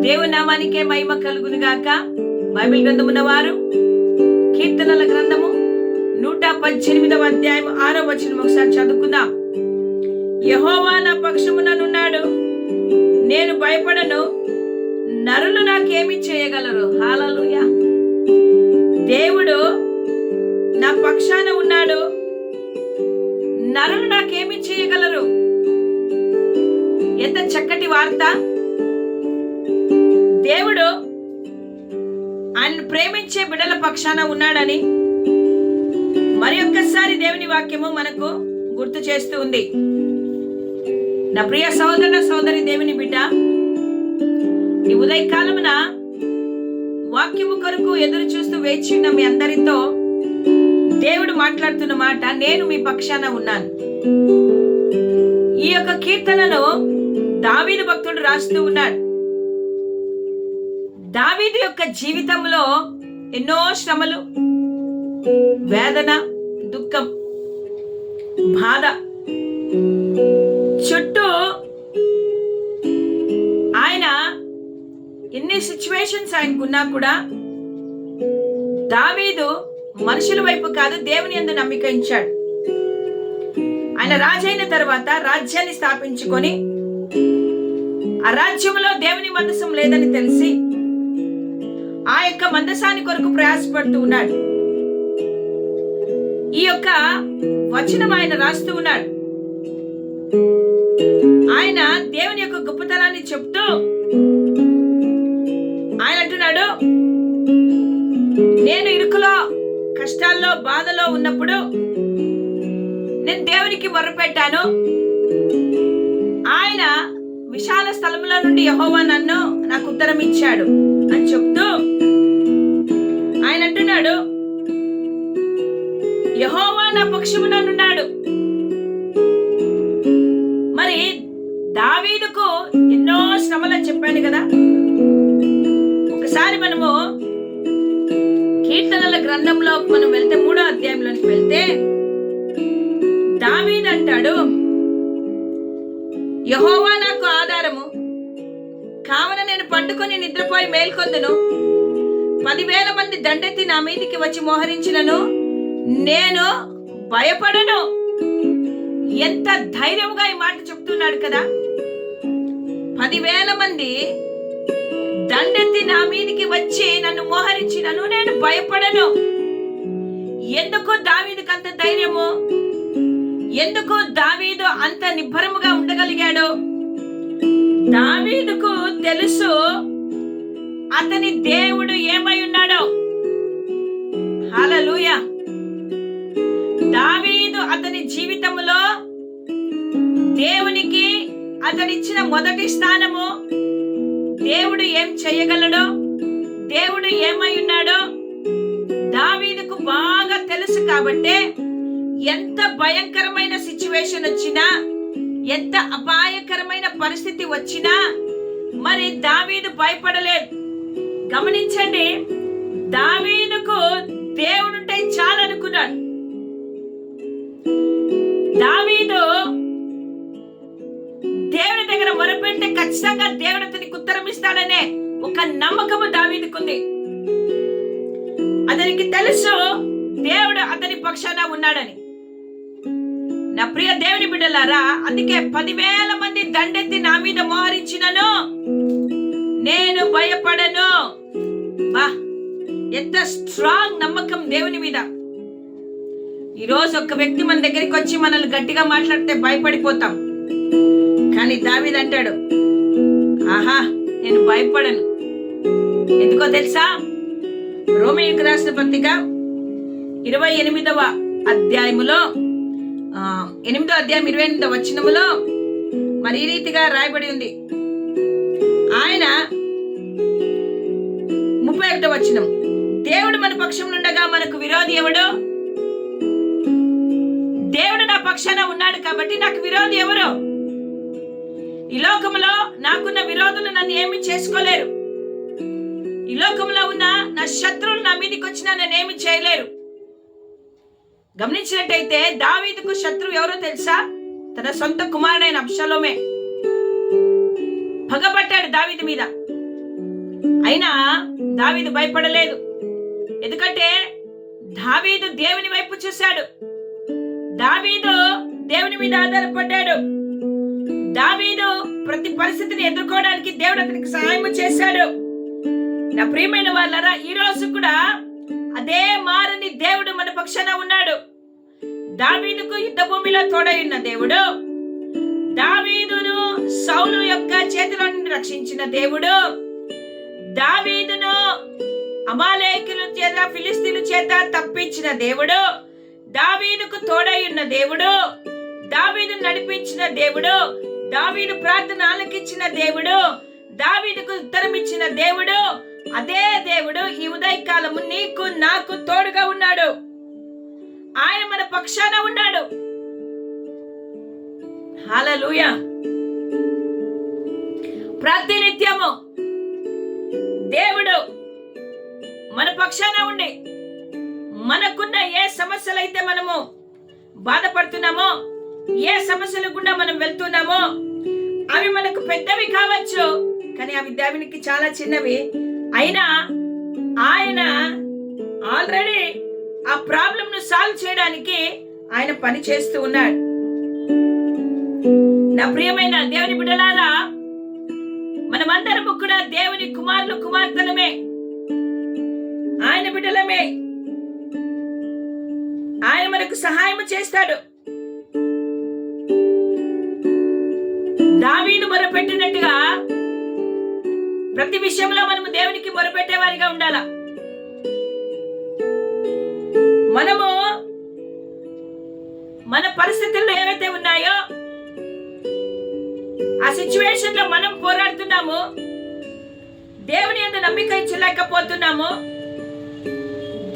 దేవుని మహిమ కలుగును గాక. బైబిల్ గ్రంథమున్న వారు కీర్తనల గ్రంథము నూట పద్దెనిమిదవ అధ్యాయం ఆరో వచనం ఒకసారి చదువుకుందాం. యహోవా నా పక్షముననున్నాడు నేను భయపడను నరులు నాకేమి చేయగలరు? హాలలుయా. దేవుడు నా పక్షాన ఉన్నాడు నరులు నాకేమి చేయగలరు? ఎంత చక్కటి వార్త. దేవుడు ఆయన ప్రేమించే బిడల పక్షాన ఉన్నాడని మరి ఒక్కసారి దేవుని వాక్యము మనకు గుర్తు చేస్తూ ఉంది. నా ప్రియ సహోదర సోదరి దేవుని బిడ్డ ఈ ఉదయకాలమున వాక్యము కొరకు ఎదురు చూస్తూ వేచి ఉన్న మీ అందరితో దేవుడు మాట్లాడుతున్న మాట నేను మీ పక్షాన ఉన్నాను. ఈ యొక్క కీర్తనను దావీదు భక్తుడు రాస్తూ ఉన్నాడు. దావీదు యొక్క జీవితంలో ఎన్నో శ్రమలు వేదన దుఃఖం బాధ. చుట్టూ ఆయన ఎన్ని సిచ్యువేషన్స్ ఆయనకున్నా కూడా దావీదు మనుషుల వైపు కాదు దేవుని ఎందు నమ్మిక ఇచ్చాడు ఆయన రాజైన తర్వాత రాజ్యాన్ని స్థాపించుకొని ఆ రాజ్యంలో దేవుని మందసం లేదని తెలిసి ఆ యొక్క మందసాని కొరకు ప్రయాసపడుతూ ఉన్నాడు. ఈ యొక్క వచనం ఆయన రాస్తూ ఉన్నాడు. ఆయన దేవుని యొక్క గొప్పతనాన్ని చెప్తూ ఆయన అంటున్నాడు నేను ఇరుకులో కష్టాల్లో బాధలో ఉన్నప్పుడు నేను దేవునికి మొర్రపెట్టాను ఆయన విశాల స్థలంలో నుండి యహోవా నన్ను నాకు ఉత్తరం ఇచ్చాడు అని చెప్తూ ఆయన అంటున్నాడు యహోవా నా పక్షముననున్నాడు మరి దావీదుకు ఎన్నో శ్రమలని చెప్పాను కదా. ఒకసారి మనము కీర్తనల గ్రంథంలో మనం వెళ్తే మూడో అధ్యాయంలోకి వెళ్తే దావీదంటాడు యహోవా నాకు ఆధారము. కావున నేను పండుకొని నిద్రపోయి మేల్కొందును. పదివేల మంది దండెత్తి నా మీదికి వచ్చి మోహరించినను. నేను భయపడను. ఎంత ధైర్యంగా ఈ మాట చెప్తున్నాడు కదా. పదివేల మంది దండెత్తి నా మీదికి వచ్చి నన్ను మోహరించినను. నేను భయపడను. ఎందుకు దావీదికి అంత ధైర్యము? ఎందుకు దావీదు అంత నిబ్బరముగా ఉండగలిగాడు? దావీదుకు తెలుసు అతని దేవుడు ఏమై ఉన్నాడో. హల్లెలూయ. దావీదు అతని జీవితంలో దేవునికి అతనిచ్చిన మొదటి స్థానము. దేవుడు ఏం చేయగలడో దేవుడు ఏమై ఉన్నాడో దావీదుకు బాగా తెలుసు కాబట్టే ఎంత భయంకరమైన సిచ్యువేషన్ వచ్చినా ఎంత అపాయకరమైన పరిస్థితి వచ్చినా మరి దావీదు భయపడలేదు. గమనించండి దావీదుకు దేవుడుంటే చాలు అనుకున్నాడు దావీదు దేవుని దగ్గర మొరపెడితే ఖచ్చితంగా దేవుడు అతనికి ఉత్తరం ఇస్తాడనే ఒక నమ్మకము దావీదుకుంది. అతనికి తెలుసు దేవుడు అతని పక్షాన ఉన్నాడని. నా ప్రియ దేవుని బిడ్డలారా అందుకే పదివేల మంది దండెత్తి నా మీద మోహరించినను. నేను భయపడను. బా ఎంత స్ట్రాంగ్ నమ్మకం దేవుని మీద. ఈరోజు ఒక వ్యక్తి మన దగ్గరికి వచ్చి మనల్ని గట్టిగా మాట్లాడితే భయపడిపోతాం. కానీ దావిది అంటాడు ఆహా నేను భయపడను. ఎందుకో తెలుసా? రోమియోకి రాసిన పత్రిక ఇరవై ఎనిమిదవ అధ్యాయములో ఎనిమిదో అధ్యాయం ఇరవై ఎనిమిదో వచనములో మరి ఈ రీతిగా రాయబడి ఉంది. ఆయన ముప్పై ఒకటో వచనం దేవుడు మన పక్షం నుండగా మనకు విరోధి ఎవడు? దేవుడు నా పక్షాన ఉన్నాడు కాబట్టి నాకు విరోధి ఎవరు? ఈ లోకంలో నాకున్న విరోధులు నన్ను ఏమి చేసుకోలేరు. ఈ లోకంలో ఉన్న నా శత్రువులు నా మీదకి వచ్చినా నన్ను ఏమి చేయలేరు. గమనించినట్టయితే దావీదుకు శత్రువు ఎవరో తెలుసా? తన సొంత కుమారుడైన అప్షలోమే పగబట్టాడు దావీదు మీద. అయినా దావీదు భయపడలేదు. ఎందుకంటే దావీదు దేవుని వైపు చూశాడు. దావీదు దేవుని మీద ఆధారపడ్డాడు. దావీదు ప్రతి పరిస్థితిని ఎదుర్కోవడానికి దేవుడు అతనికి సహాయం చేశాడు. నా ప్రియమైన వాళ్ళరా ఈ రోజు కూడా అదే మారని దేవుడు మన పక్షాన ఉన్నాడు. దావీదుకు యుద్ధ భూమిలో తోడై ఉన్న దేవుడు దావీదును సౌలు యొక్క చేతిలో రక్షించిన దేవుడు దావీదును అమాలేకుల చేత ఫిలిస్తీన్ల చేత తప్పించిన దేవుడు దావీదుకు తోడై ఉన్న దేవుడు దావీదు నడిపించిన దేవుడు దావీదు ప్రార్థన ఆలకించిన దేవుడు దావీదుకు ఉత్తరం ఇచ్చిన దేవుడు అదే దేవుడు ఈ ఉదయకాలము నీకు నాకు తోడుగా ఉన్నాడు. ఆయన మన పక్షాన ఉన్నాడు. హల్లెలూయ. ప్రతినిత్యము దేవుడు మన పక్షాన ఉండి మనకున్న ఏ సమస్యలైతే మనము బాధపడుతున్నామో ఏ సమస్యలు గుండా మనం వెళ్తున్నామో అవి మనకు పెద్దవి కావచ్చు కానీ అవి దేవునికి చాలా చిన్నవి. అయినా ఆయన ఆల్రెడీ ఆ ప్రాబ్లం ను సాల్వ్ చేయడానికి ఆయన పని చేస్తూ ఉన్నాడు. నా ప్రియమైన దేవుని బిడ్డలారా మనమందరము కూడా దేవుని కుమారులు కుమార్తెలమే. ఆయన బిడ్డలమే. ఆయన మనకు సహాయం చేస్తాడు. దావీను మొరపెట్టినట్టుగా ప్రతి విషయంలో మనము దేవునికి మొరపెట్టే వారిగా ఉండాల? మనము మన పరిస్థితుల్లో ఏవైతే ఉన్నాయో ఆ సిచ్యువేషన్లో మనం పోరాడుతున్నాము దేవుని అంత నమ్మిక ఇచ్చలేకపోతున్నాము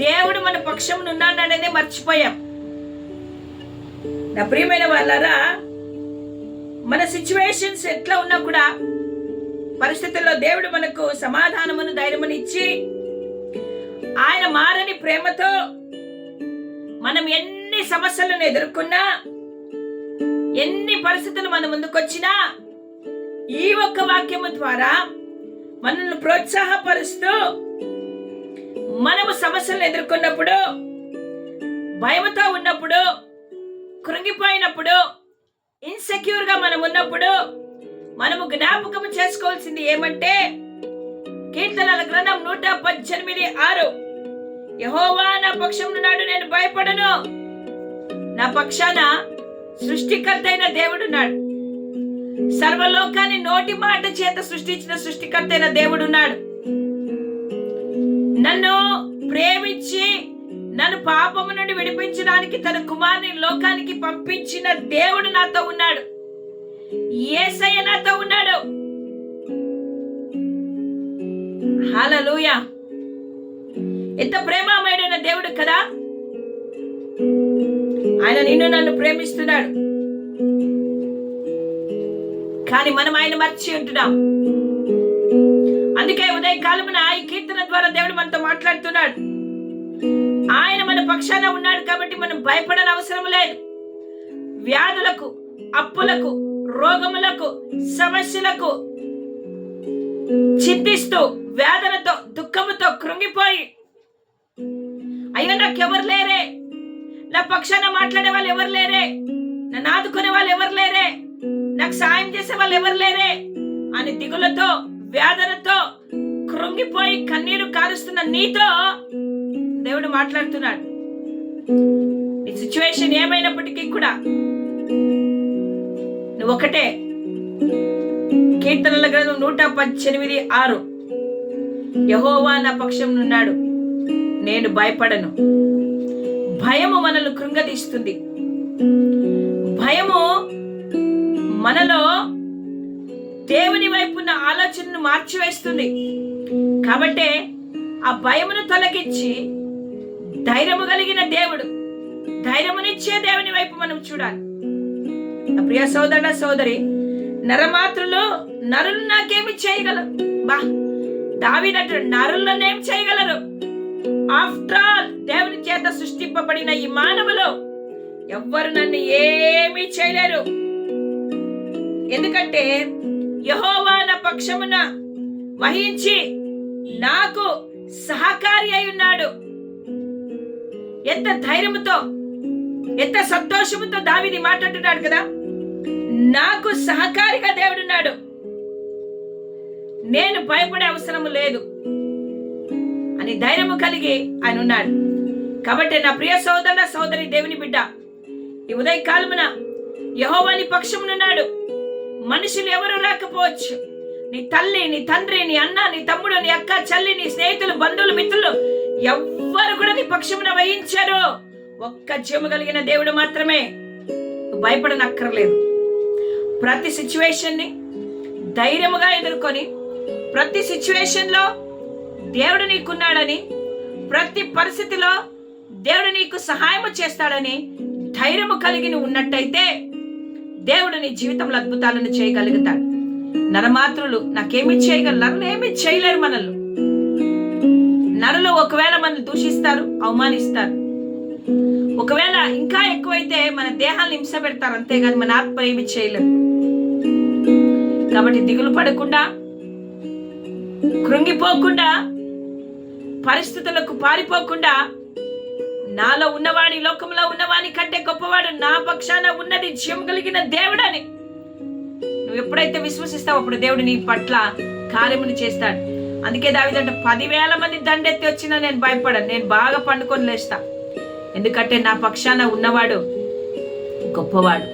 దేవుడు మన పక్షం ఉన్నాడనేది మర్చిపోయాం. నా ప్రియమైన వాళ్ళారా మన సిచ్యువేషన్స్ ఎట్లా ఉన్నా కూడా పరిస్థితుల్లో దేవుడు మనకు సమాధానమును ధైర్యమును ఇచ్చి ఆయన మారని ప్రేమతో మనం ఎన్ని సమస్యలను ఎదుర్కొన్నా ఎన్ని పరిస్థితులు మన ముందుకొచ్చినా ఈ ఒక్క వాక్యము ద్వారా మనల్ని ప్రోత్సాహపరుస్తూ మనము సమస్యలను ఎదుర్కొన్నప్పుడు భయముతో ఉన్నప్పుడు కృంగిపోయినప్పుడు ఇన్సెక్యూర్గా మనం ఉన్నప్పుడు మనము జ్ఞాపకం చేసుకోవాల్సింది ఏమంటే కీర్తనల గ్రంథం నూట పద్దెనిమిది ఆరు. యహోవా నా పక్షం నాడు నేను భయపడను. నా పక్షాన సృష్టికర్త అయిన దేవుడున్నాడు సర్వలోకాన్ని నోటి మాట చేత సృష్టించిన సృష్టికర్త అయిన దేవుడున్నాడు నన్ను ప్రేమించి నన్ను పాపము నుండి విడిపించడానికి తన కుమారుని లోకానికి పంపించిన దేవుడు నాతో ఉన్నాడు. ఏసయ్య నాతో ఉన్నాడు. హల్లెలూయా. ఎంత ప్రేమమయుడైన దేవుడు కదా. ఆయన నిన్ను నన్ను ప్రేమిస్తున్నాడు. కానీ మనం ఆయన మర్చి ఉంటున్నాం. అందుకే ఉదయ కాలమున ఈ కీర్తన ద్వారా దేవుడు మనతో మాట్లాడుతున్నాడు. ఆయన మన పక్షాన ఉన్నాడు కాబట్టి మనం భయపడని అవసరం లేదు. వ్యాధులకు అప్పులకు రోగములకు సమస్యలకు చింతిస్తూ వేదనతో దుఃఖముతో కృంగిపోయి. అయ్యో నాకెవరు లేరే? నా పక్షాన మాట్లాడే వాళ్ళు ఎవరు లేరే? నన్ను ఆదుకునే వాళ్ళు ఎవరు లేరే? నాకు సాయం చేసే వాళ్ళు ఎవరు లేరే? అని దిగులతో వేదనతో కృంగిపోయి కన్నీరు కారుస్తున్న నీతో దేవుడు మాట్లాడుతున్నాడు. నీ సిచ్యువేషన్ ఏమైనప్పటికీ కూడా నువ్వు ఒకటే కీర్తనల గ్రంథం నూట పద్దెనిమిది ఆరు. యహోవా నా పక్షం నున్నాడు నేను భయపడను. భయము మనల్ని కృంగదీస్తుంది. భయము మనలో దేవుని వైపున్న ఆలోచనను మార్చివేస్తుంది. కాబట్టి ఆ భయమును తొలగించి ధైర్యము కలిగిన దేవుడు ధైర్యమునిచ్చే దేవుని వైపు మనం చూడాలి. ప్రియ సోదర సోదరి నరమాతృలు నరులు నాకేమి చేయగలరు? బా దావిదంటే నరులనేం చేయగలరు? ఆఫ్టర్ ఆల్ దేవుని చేత సృష్టింపబడిన ఈ మానవులు ఎవ్వరు నన్ను ఏమీ చేయలేరు. ఎందుకంటే యహోవా నా పక్షమున వహించి నాకు సహకారి అయి ఉన్నాడు. ఎంత ధైర్యముతో ఎంత సంతోషముతో దావిది మాట్లాడుతున్నాడు కదా? నాకు సహకారిగా దేవుడున్నాడు. నేను భయపడే అవసరం లేదు అని ధైర్యము కలిగి ఆయన ఉన్నాడు. కాబట్టి నా ప్రియ సోదరుడ సోదరి దేవుని బిడ్డ ఈ ఉదయ కాలమున యహోవాని పక్షమునున్నాడు మనుషులు ఎవరు రాకపోవచ్చు? నీ తల్లి నీ తండ్రి నీ అన్న నీ తమ్ముడు నీ అక్క చెల్లి నీ స్నేహితులు బంధువులు మిత్రులు ఎవ్వరు కూడా నీ పక్షమున వహించారు. ఒక్క జీవము కలిగిన దేవుడు మాత్రమే. భయపడనక్కర్లేదు. ప్రతి సిచ్యువేషన్ని ధైర్యముగా ఎదుర్కొని ప్రతి సిచ్యువేషన్లో దేవుడు నీకున్నాడని ప్రతి పరిస్థితిలో దేవుడు నీకు సహాయము చేస్తాడని ధైర్యము కలిగి ఉన్నట్టయితే దేవుడు నీ జీవితంలో అద్భుతాలను చేయగలుగుతాడు. నరమాత్రులు నాకేమి చేయగలరు నరులు ఏమి చేయలేరు మనల్ని. నరులు ఒకవేళ మనల్ని దూషిస్తారు అవమానిస్తారు. ఒకవేళ ఇంకా ఎక్కువైతే మన దేహాన్ని హింస పెడతారు అంతేగాని మన ఆత్మ ఏమి చేయలేరు. కాబట్టి దిగులు పడకుండా కృంగిపోకుండా పరిస్థితులకు పారిపోకుండా నాలో ఉన్నవాడి లోకంలో ఉన్నవాని కంటే గొప్పవాడు నా పక్షాన ఉన్నది జీవం కలిగిన దేవుడని. నువ్వు ఎప్పుడైతే విశ్వసిస్తావు అప్పుడు దేవుడు నీ పట్ల కార్యముని చేస్తాడు. అందుకే దావిదంటే పదివేల మంది దండెత్తి వచ్చినా నేను భయపడను నేను బాగా పండుకొని లేస్తా. ఎందుకంటే నా పక్షాన ఉన్నవాడు గొప్పవాడు.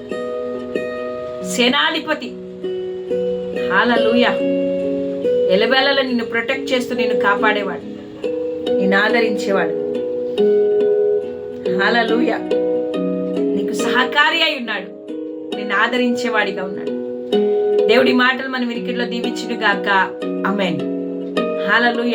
సేనాధిపతి హాలూయ ఎలవేళలో నిన్ను ప్రొటెక్ట్ చేస్తూ నిన్ను కాపాడేవాడు నిన్ను ఆదరించేవాడు. హాలూయ నీకు సహకారి అయి ఉన్నాడు. నిన్ను ఆదరించేవాడిగా ఉన్నాడు. దేవుడి మాటలు మన వినికిడిలో దీవించును గాక అమెన్ హాలూయ